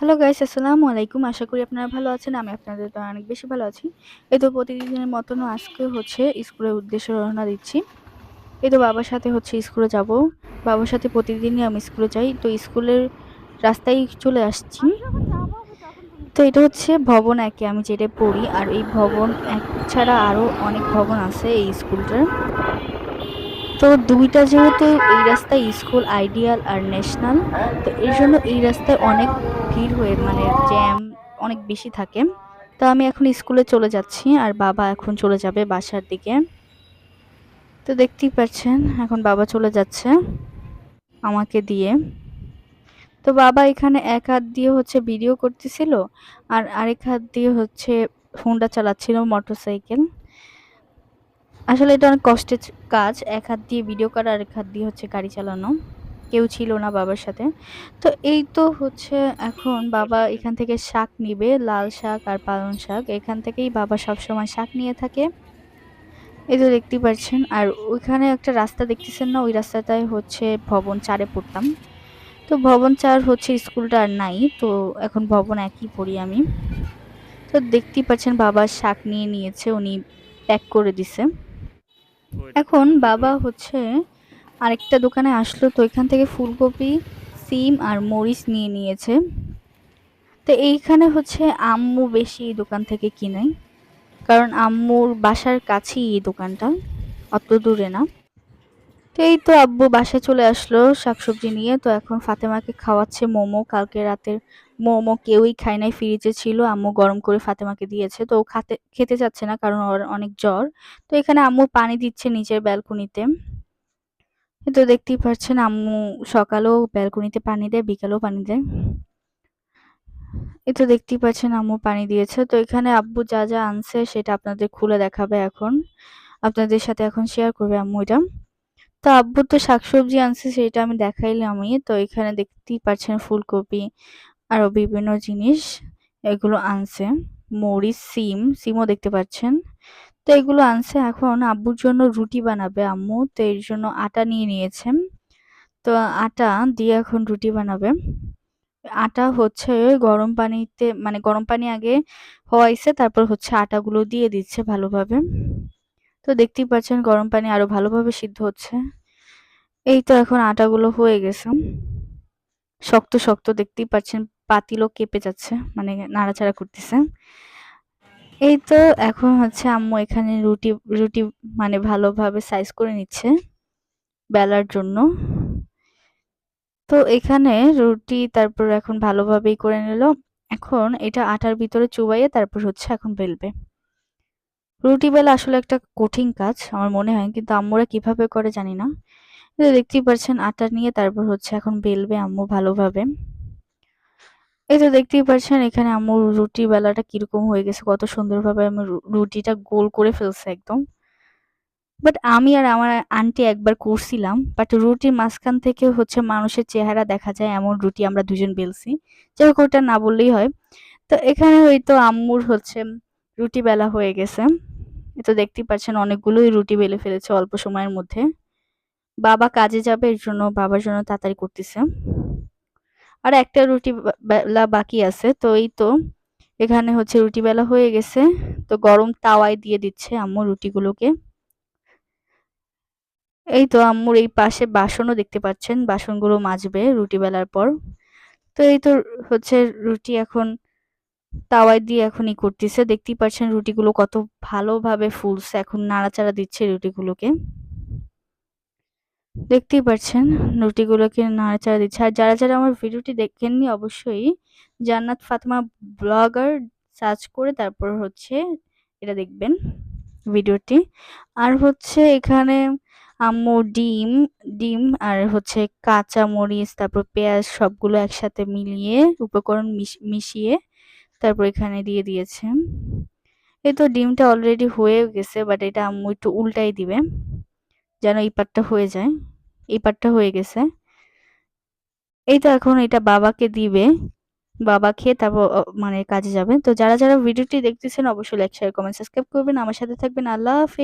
Hello guys আসসালামু আলাইকুম। আশা করি আপনারা ভালো আছেন, আমি আপনাদের তো অনেক বেশি ভালো আছি। এই তো প্রতিদিনের মতনও আজকে হচ্ছে স্কুলের উদ্দেশ্যে রওনা দিচ্ছি। এই তো বাবার সাথে হচ্ছে স্কুলে যাব। বাবার সাথে প্রতিদিনই আমি স্কুলে যাই। তো স্কুলের রাস্তায় চলে আসছি। তো এটা হচ্ছে ভবন একে আমি যেটা পড়ি, আর এই ভবন এক ছাড়া আরও অনেক ভবন আছে এই স্কুলটার। তো দুইটা যেহেতু এই রাস্তায় স্কুল, আইডিয়াল আর ন্যাশনাল, তো এর জন্য এই রাস্তায় অনেক ভিড় হয়ে মানে জ্যাম অনেক বেশি থাকে। তো আমি এখন স্কুলে চলে যাচ্ছি আর বাবা এখন চলে যাবে বাসার দিকে। তো দেখতেই পাচ্ছেন, এখন বাবা চলে যাচ্ছে আমাকে দিয়ে। তো বাবা এখানে এক হাত দিয়ে হচ্ছে ভিডিও করতেছিল আর আরেক হাত দিয়ে হচ্ছে ফোনটা চালাচ্ছিল মোটরসাইকেল আসলে এটা অনেক কষ্টের কাজ। এক হাত দিয়ে ভিডিও করা আর এক হাত দিয়ে হচ্ছে গাড়ি চালানো। কেউ ছিল না বাবার সাথে। তো এই তো হচ্ছে এখন বাবা এখান থেকে শাক নিবে, লাল শাক আর পালং শাক। এখান থেকেই বাবা সবসময় শাক নিয়ে থাকে। এই তো দেখতেই পাচ্ছেন, আর ওইখানে একটা রাস্তা দেখতেছেন না? ওই রাস্তাটায় হচ্ছে ভবন চারে পড়তাম। তো ভবন চার হচ্ছে স্কুলটা আর নাই, তো এখন ভবন একই পড়ি আমি। তো দেখতেই পাচ্ছেন বাবা শাক নিয়ে নিয়েছে, উনি প্যাক করে দিছে। এখন বাবা হচ্ছে আরেকটা দোকানে আসলো, তো এখান থেকে ফুলকপি, সিম আর মরিচ নিয়ে নিয়েছে। তো এইখানে হচ্ছে আম্মু বেশি এই দোকান থেকে কিনে, কারণ আম্মুর বাসার কাছেই এই দোকানটা, অত দূরে না। এই তো আব্বু বাসায় চলে আসলো শাকসবজি নিয়ে। তো এখন ফাতেমাকে খাওয়াচ্ছে মোমো। কালকে রাতের মোমো কেউই খায় নাই, ফ্রিজে ছিল। আম্মু গরম করে ফাতেমাকে দিয়েছে। তো খাতে, খেতে যাচ্ছে না কারণ ওর অনেক জ্বর। তো এখানে আম্মু পানি দিচ্ছে নিচের ব্যালকনিতে। তো দেখতেই পাচ্ছেন আম্মু সকালেও ব্যালকনিতে পানি দেয়, বিকালেও পানি দেয়। এই তো দেখতেই পাচ্ছেন আম্মু পানি দিয়েছে। তো এখানে আব্বু যা যা আনছে সেটা আপনাদের খুলে দেখাবে এখন। আপনাদের সাথে এখন শেয়ার করবে আম্মু এটা। তো আব্বু তো শাকসবজি আনছে, সেটা আমি দেখাইলামই তো এখানে দেখতেই পাচ্ছেন ফুলকপি আরও বিভিন্ন জিনিস এগুলো আনছে। মরিচ, সিম, সিমও দেখতে পাচ্ছেন। তো এগুলো আনছে এখন। আব্বুর জন্য রুটি বানাবে আম্মু, তো এর জন্য আটা নিয়ে নিয়েছে তো আটা দিয়ে এখন রুটি বানাবে। আটা হচ্ছে গরম পানিতে মানে গরম পানি আগে হওয়াইছে, তারপর হচ্ছে আটাগুলো দিয়ে দিচ্ছে ভালোভাবে। তো দেখতেই পাচ্ছেন গরম পানি আরও ভালোভাবে সিদ্ধ হচ্ছে। এই তো এখন আটাগুলো হয়ে গেছে। শক্ত শক্ত দেখতেই পাচ্ছেন পাতিলও কেঁপে যাচ্ছে মানে নাড়াচাড়া করতেছে। এই তো এখন হচ্ছে আম্মু এখানে রুটি রুটি মানে ভালোভাবে সাইজ করে নিচ্ছে বেলার জন্য। তো এখানে রুটি তারপর এখন ভালোভাবেই করে নিল। এখন এটা আটার ভিতরে চুবাইয়ে তারপর হচ্ছে এখন বেলবে। রুটি বেলা আসলে একটা কঠিন কাজ, আমার মনে হয়। কিন্তু আম্মুরা কীভাবে করে জানি না। দেখতেই পাচ্ছেন আটা নিয়ে তারপর হচ্ছে এখন বেলবে আম্মু ভালোভাবে। এই তো দেখতেই পাচ্ছেন এখানে আম্মুর রুটি বেলাটা কীরকম হয়ে গেছে, কত সুন্দরভাবে আমি রুটিটা গোল করে ফেলছে একদম। বাট আমি আর আমার আন্টি একবার করছিলাম, বাট রুটির মাঝখান থেকে হচ্ছে মানুষের চেহারা দেখা যায়, এমন রুটি আমরা দুজন বেলছি। যাই হোক, ওটা না বললেই হয়। তো এখানে হয়তো আম্মুর হচ্ছে রুটি বেলা হয়ে গেছে। তো দেখতেই পাচ্ছেন অনেকগুলোই রুটি বেলে ফেলেছে অল্প সময়ের মধ্যে। বাবা কাজে যাবে, এর জন্য বাবার জন্য তাড়াতাড়ি করতেছে। আর একটা রুটি বেলা বাকি আছে, তো এই তো এখানে হচ্ছে রুটি বেলা হয়ে গেছে। তো গরম তাওয়ায় দিয়ে দিচ্ছে আম্মু রুটিগুলোকে। এই তো আম্মুর এই পাশে বাসনও দেখতে পাচ্ছেন, বাসনগুলো মাজবে রুটি বেলার পর। তো এই তো হচ্ছে রুটি এখন তাওয়ায় দিয়ে এখনই করতেছে। দেখতেই পাচ্ছেন রুটিগুলো কত ভালোভাবে ফুলছে। এখন নাড়াচাড়া দিচ্ছে রুটিগুলোকে। দেখতেই পাচ্ছেন রুটিগুলোকে নাড়াচাড়া দিচ্ছে। আর যারা যারা আমার ভিডিওটি দেখেননি অবশ্যই জান্নাত ফাতেমা ব্লগার সার্চ করে তারপর হচ্ছে এটা দেখবেন ভিডিওটি। আর হচ্ছে এখানে আম্মু ডিম ডিম আর হচ্ছে কাঁচা মরিচ তারপর পেঁয়াজ সবগুলো একসাথে মিলিয়ে উপকরণ মিশিয়ে তারপর এখানে দিয়ে দিয়েছে। এই তো ডিমটা অলরেডি হয়ে গেছে বাট এটা আম্মু একটু উল্টাই দিবে, যেন এই পাটটা হয়ে যায়। এই পাটটা হয়ে গেছে। এই তো এখন এটা বাবাকে দিবে। বাবা খেয়ে তারপর মানে কাজে যাবে। তো যারা যারা ভিডিওটি দেখতেছেন, অবশ্যই লাইক শেয়ার কমেন্ট সাবস্ক্রাইব করবেন। আমার সাথে থাকবেন। আল্লাহ হাফেজ।